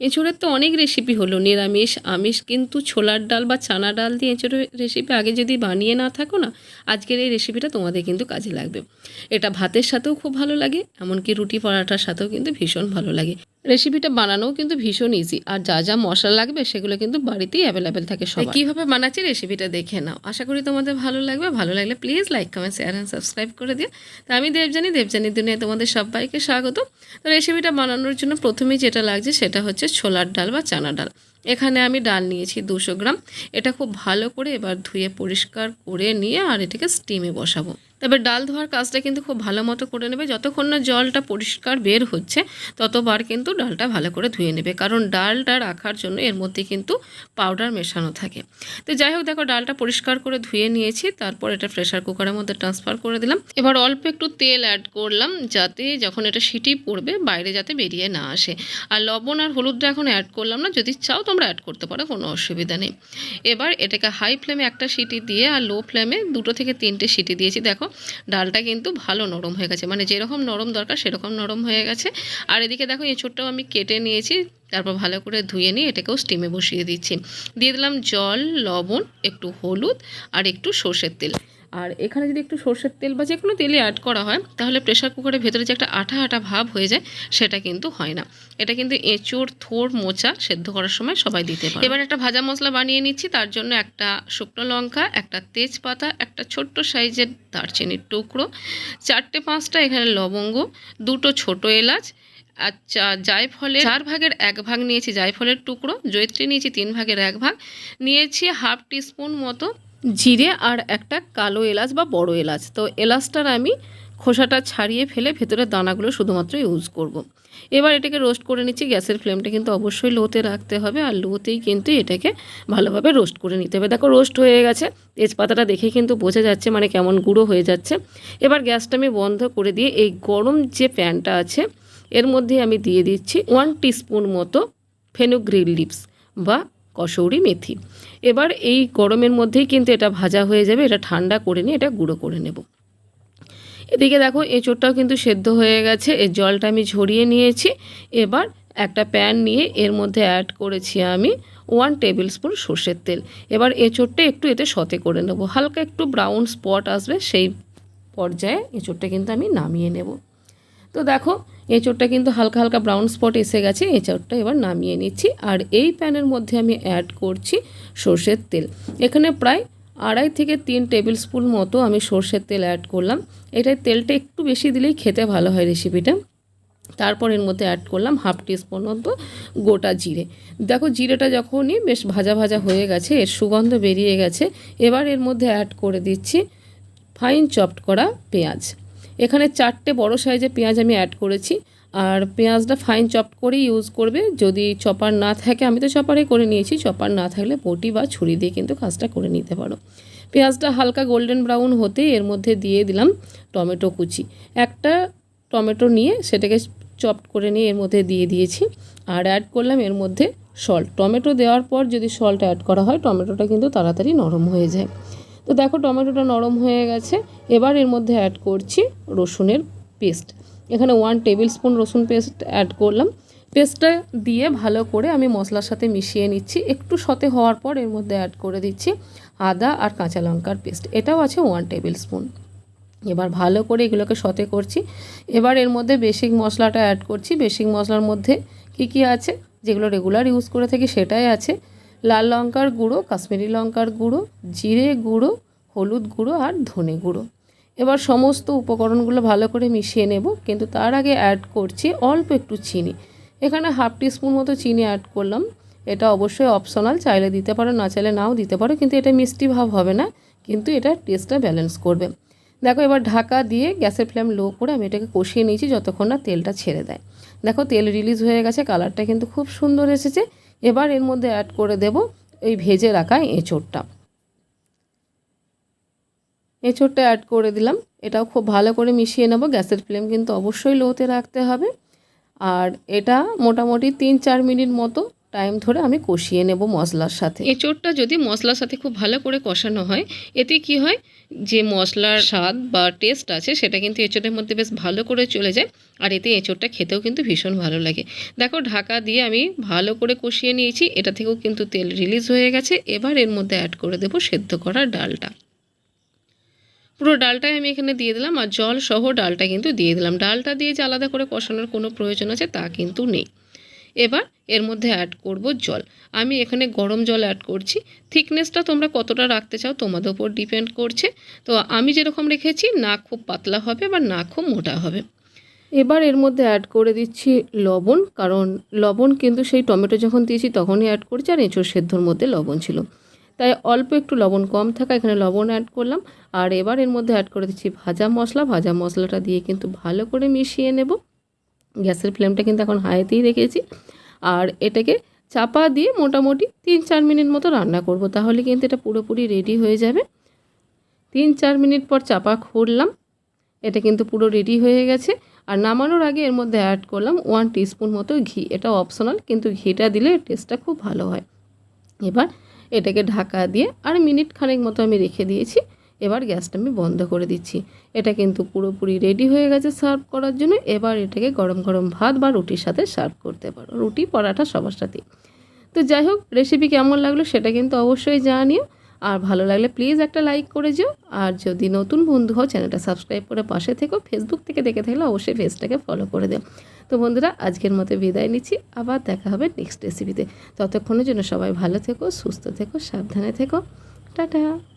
এঁচোড়ের তো অনেক রেসিপি হলো, নিরামিষ, আমিষ, কিন্তু ছোলার ডাল বা চানা ডাল দিয়ে এঁচোড়ের রেসিপি আগে যদি বানিয়ে না থাকো না, আজকের এই রেসিপিটা তোমাদের কিন্তু কাজে লাগবে। এটা ভাতের সাথেও খুব ভালো লাগে, এমনকি রুটি পরাঠার সাথেও কিন্তু ভীষণ ভালো লাগে। রেসিপিটা বানানো কিন্তু ভীষণ ইজি আর যা যা মশলা লাগবে, সেগুলো কিন্তু বাড়িতেই অ্যাভেলেবেল থাকে সব কীভাবে বানাচ্ছি রেসিপিটা দেখে নাও। আশা করি তোমাদের ভালো লাগবে। ভালো লাগলে please like comment share and subscribe করে দিও। তো আমি দেবজানি দেবজানি দুনিয়া তোমাদের সবাইকে স্বাগত। তো রেসিপিটা বানানোর জন্য প্রথমেই যেটা লাগছে, সেটা হচ্ছে ছোলার ডাল বা চানা ডাল। এখানে আমি ডাল নিয়েছি দুশো গ্রাম। এটা খুব ভালো করে এবার ধুয়ে পরিষ্কার করে নিয়ে আর এটাকে স্টিমে বসাবো। তবে ডাল ধোয়ার কাজটা কিন্তু খুব ভালো মতো করে নেবে। যতক্ষণ না জলটা পরিষ্কার বের হচ্ছে, ততবার কিন্তু ডালটা ভালো করে ধুয়ে নেবে। কারণ ডালটা রাখার জন্য এর মধ্যে কিন্তু পাউডার মেশানো থাকে। তো যাই হোক, দেখো ডালটা পরিষ্কার করে ধুয়ে নিয়েছি। তারপর এটা প্রেশার কুকারের মধ্যে ট্রান্সফার করে দিলাম। এবার অল্প একটু তেল অ্যাড করলাম যাতে যখন এটা সিটি পড়বে, বাইরে যাতে বেরিয়ে না আসে। আর লবণ আর হলুদটা এখন অ্যাড করলাম না। যদি চাও তোমরা অ্যাড করতে পারো, কোনো অসুবিধা নেই। এবার এটাকে হাই ফ্লেমে একটা সিটি দিয়ে আর লো ফ্লেমে দুটো থেকে তিনটে সিটি দিয়েছি। দেখো, ডালটা কিন্তু ভালো নরম হয়ে গেছে মানে যেরকম নরম দরকার সেরকম নরম হয়ে গেছে। আর এদিকে দেখো, এঁচোড়টাও আমি কেটে নিয়েছি, তারপর ভালো করে ধুয়ে নিয়ে এটাকেও স্টিমে বসিয়ে দিচ্ছি। দিয়ে দিলাম জল, লবণ, একটু হলুদ আর একটু সর্ষের তেল। আর এখানে যদি একটু সর্ষের তেল বা যে কোনো তেলে অ্যাড করা হয়, তাহলে প্রেশার কুকারের ভেতরে যে একটা আঠা আঠা ভাব হয়ে যায়, সেটা কিন্তু হয় না। এটা কিন্তু এঁচোড়, থোড়, মোচা সেদ্ধ করার সময় সবাই দিতে পারে। এবার একটা ভাজা মশলা বানিয়ে নিচ্ছি, তার জন্য একটা শুকনো লঙ্কা, একটা তেজপাতা, একটা ছোট্ট সাইজের দারচিনির টুকরো, চারটে পাঁচটা এখানে লবঙ্গ, দুটো ছোট এলাচ আচ্ছা জায়ফলের চার ভাগের এক ভাগ নিয়েছি জায়ফলের টুকরো জৈত্রী নিয়েছি তিন ভাগের এক ভাগ, নিয়েছি হাফ টিস্পুন মতো জিরে আর একটা কালো এলাচ বা বড় এলাচ। তো এলাচটার আমি খোসাটা ছাড়িয়ে ফেলে ভেতরের দানাগুলো শুধুমাত্র ইউজ করব। এবার এটাকে রোস্ট করে নিচ্ছি। গ্যাসের ফ্লেমটা কিন্তু অবশ্যই লোতে রাখতে হবে আর লোতেই কিন্তু এটাকে ভালোভাবে রোস্ট করে নিতে হবে। দেখো রোস্ট হয়ে গেছে। তেজপাতাটা দেখে কিন্তু বোঝা যাচ্ছে মানে কেমন গুঁড়ো হয়ে যাচ্ছে। এবার গ্যাসটা আমি বন্ধ করে দিয়ে এই গরম যে প্যানটা আছে, এর মধ্যে আমি দিয়ে দিচ্ছি ওয়ান টিস্পুন মতো ফেনুগ্রিল লিপস বা কসৌরি মেথি। এবার এই গরমের মধ্যেই কিন্তু এটা ভাজা হয়ে যাবে, এটা ঠান্ডা করে নিয়ে এটা গুঁড়ো করে নেব। এদিকে দেখো, এঁচোড়টাও কিন্তু সেদ্ধ হয়ে গেছে, এর জলটা আমি ঝরিয়ে নিয়েছি। এবার একটা প্যান নিয়ে এর মধ্যে অ্যাড করেছি আমি ওয়ান টেবিল স্পুন সর্ষের তেল। এবার এঁচোড়টা একটু এতে সতে করে নেব, হালকা একটু ব্রাউন স্পট আসবে, সেই পর্যায়ে এঁচোড়টা কিন্তু আমি নামিয়ে নেব। তো দেখো এঁচোড়টা কিন্তু হালকা হালকা ব্রাউন স্পট এসে গেছে। এঁচোড়টা এবার নামিয়ে নিচ্ছি। আর এই প্যানের মধ্যে আমি অ্যাড করছি সর্ষের তেল। এখানে প্রায় আড়াই থেকে তিন টেবিল স্পুন মতো আমি সর্ষের তেল অ্যাড করলাম। এটাই তেলটা একটু বেশি দিলেই খেতে ভালো হয় রেসিপিটা তারপর এর মধ্যে অ্যাড করলাম হাফ টিস্পুন মতো গোটা জিরে। দেখো জিরেটা যখনই বেশ ভাজা ভাজা হয়ে গেছে, এর সুগন্ধ বেরিয়ে গেছে, এবার এর মধ্যে অ্যাড করে দিচ্ছি ফাইন চপড করা পেঁয়াজ। এখানে চারটে বড় সাইজে পেঁয়াজ আমি অ্যাড করেছি। আর পেঁয়াজটা ফাইন চপ করে ইউজ করবে। যদি চপার না থাকে, আমি তো চপারে করে নিয়েছি চপার না থাকলে বটি বা ছুরি দিয়ে কিন্তু কাজটা করে নিতে পারো। পেঁয়াজটা হালকা গোল্ডেন ব্রাউন হতে এর মধ্যে দিয়ে দিলাম টমেটো কুচি। একটা টমেটো নিয়ে সেটাকে চপড করে নিয়ে এর মধ্যে দিয়ে দিয়েছি। আর অ্যাড করলাম এর মধ্যে সল্ট টমেটো দেওয়ার পর যদি সল্ট অ্যাড করা হয়, টমেটোটা কিন্তু তাড়াতাড়ি নরম হয়ে যায়। তো দেখো টমেটোটা নরম হয়ে গেছে। এবার এর মধ্যে অ্যাড করছি রসুনের পেস্ট এখানে ওয়ান টেবিল স্পুন রসুন পেস্ট অ্যাড করলাম। পেস্টটা দিয়ে ভালো করে আমি মশলার সাথে মিশিয়ে নিচ্ছি। একটু সতে হওয়ার পর এর মধ্যে অ্যাড করে দিচ্ছি আদা আর কাঁচা লঙ্কার পেস্ট এটাও আছে ওয়ান টেবিল স্পুন এবার ভালো করে এগুলোকে সতে করছি। এবার এর মধ্যে বেসিক মশলাটা অ্যাড করছি। বেসিক মশলার মধ্যে কি কি আছে? যেগুলো রেগুলার ইউজ করে থাকি সেটাই আছে। লাল লঙ্কার গুঁড়ো, কাশ্মীরি লঙ্কার গুঁড়ো, জিরে গুঁড়ো, হলুদ গুঁড়ো আর ধনে গুঁড়ো। এবার সমস্ত উপকরণগুলো ভালো করে মিশিয়ে নেব, কিন্তু তার আগে অ্যাড করছি অল্প একটু চিনি। এখানে হাফ টিস্পুন মতো চিনি অ্যাড করলাম। এটা অবশ্যই অপশনাল চাইলে দিতে পারো, না চাইলে নাও দিতে পারো, কিন্তু এটা মিষ্টি ভাব হবে না, কিন্তু এটা টেস্টটা ব্যালেন্স করবে। দেখো, এবার ঢাকা দিয়ে গ্যাসের ফ্লেম লো করে আমি এটাকে কষিয়ে নিয়েছি, যতক্ষণ না তেলটা ছেড়ে দেয়। দেখো, তেল রিলিজ হয়ে গেছে কালারটা কিন্তু খুব সুন্দর এসেছে। এবার এর মধ্যে অ্যাড করে দেব এই ভেজে রাখা এঁচোড়টা। এঁচোড়টা অ্যাড করে দিলাম। এটাও খুব ভালো করে মিশিয়ে নেব। গ্যাসের ফ্লেম কিন্তু অবশ্যই লোতে রাখতে হবে। আর এটা মোটামুটি তিন চার মিনিট মতো টাইম ধরে আমি কষিয়ে নেব মশলার সাথে। এঁচোড়টা যদি মশলার সাথে খুব ভালো করে কষানো হয়, এতে কি হয়? যে মশলার স্বাদ বা টেস্ট আছে, সেটা কিন্তু এঁচোড়ের মধ্যে বেশ ভালো করে চলে যায়, আর এতে এঁচোড়টা খেতেও কিন্তু ভীষণ ভালো লাগে। দেখো, ঢাকা দিয়ে আমি ভালো করে কষিয়ে নিয়েছি, এটা থেকেও কিন্তু তেল রিলিজ হয়ে গেছে, এবার এর মধ্যে অ্যাড করে দেবো সেদ্ধ করা ডালটা। পুরো ডালটাই আমি এখানে দিয়ে দিলাম, আর জল সহ ডালটা কিন্তু দিয়ে দিলাম। ডালটা দিয়ে যে আলাদা করে কষানোর কোনো প্রয়োজন আছে, তা কিন্তু নেই। এবার এর মধ্যে অ্যাড করব জল। আমি এখানে গরম জল অ্যাড করছি। থিকনেসটা তোমরা কতটা রাখতে চাও তোমাদের উপর ডিপেন্ড করছে। তো আমি যেরকম রেখেছি, না খুব পাতলা হবে বা না খুব মোটা হবে। এবার এর মধ্যে অ্যাড করে দিচ্ছি লবণ, কারণ লবণ কিন্তু সেই টমেটো যখন দিয়েছি তখনই অ্যাড করছি আর এঁচোড় সেদ্ধর মধ্যে লবণ ছিল। তাই অল্প একটু লবণ কম থাকা, এখানে লবণ অ্যাড করলাম। আর এবার এর মধ্যে অ্যাড করে দিচ্ছি ভাজা মশলা। ভাজা মশলাটা দিয়ে কিন্তু ভালো করে মিশিয়ে নেব। গ্যাসের ফ্লেমটা কিন্তু এখন হাইতেই রেখেছি। আর এটাকে চাপা দিয়ে মোটামুটি তিন চার মিনিট মতো রান্না করব। তাহলে কিন্তু এটা পুরোপুরি রেডি হয়ে যাবে। তিন চার মিনিট পর চাপা খুললাম। এটা কিন্তু পুরো রেডি হয়ে গেছে। আর নামানোর আগে এর মধ্যে অ্যাড করলাম ওয়ান টিস্পুন মতো ঘি। এটা অপশনাল কিন্তু ঘিটা দিলে টেস্টটা খুব ভালো হয়। এবার এটাকে ঢাকা দিয়ে আর মিনিট খানেক মতো আমি রেখে দিয়েছি। এবার গ্যাসটা আমি বন্ধ করে দিচ্ছি। এটা কিন্তু পুরোপুরি রেডি হয়ে গেছে সার্ভ করার জন্য। এবার এটাকে গরম গরম ভাত বা রুটির সাথে সার্ভ করতে পারো। রুটি পরাঠা সবার সাথেই তো যাই হোক রেসিপি কেমন লাগল সেটা কিন্তু অবশ্যই জানিও। আর ভালো লাগলে প্লিজ একটা লাইক করে যেও। আর যদি নতুন বন্ধু হও চ্যানেলটা সাবস্ক্রাইব করে পাশে থেকো। ফেসবুক থেকে দেখে থাকলে অবশ্যই পেজটাকে ফলো করে দেও। তো বন্ধুরা, আজকের মতো বিদায় নিচ্ছি। আবার দেখা হবে নেক্সট রেসিপিতে ততক্ষণের জন্য সবাই ভালো থেকো, সুস্থ থেকো, সাবধানে থেকো। টাটা!